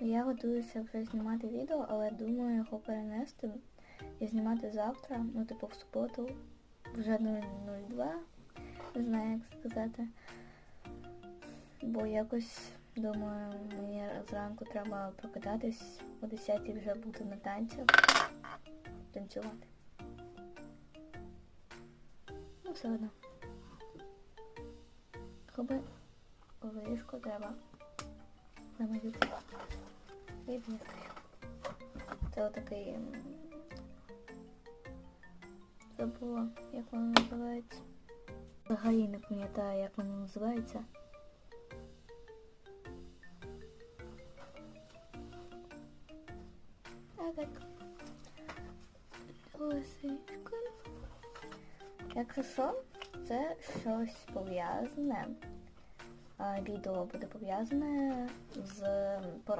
Я готуюся вже знімати відео, але думаю його перенести і знімати завтра, ну типу в суботу, вже 002, не знаю як сказати. Бо якось думаю, мені зранку треба прокидатись о 10 вже бути на танцях, танцювати. Ну все одно. Хоби ліжко треба намалювати. Відмітки. Це отакий. Забула, як воно називається. Взагалі не пам'ятаю, як воно називається. А так. Лисичка. Якщо що, це щось пов'язане. Відео буде пов'язане з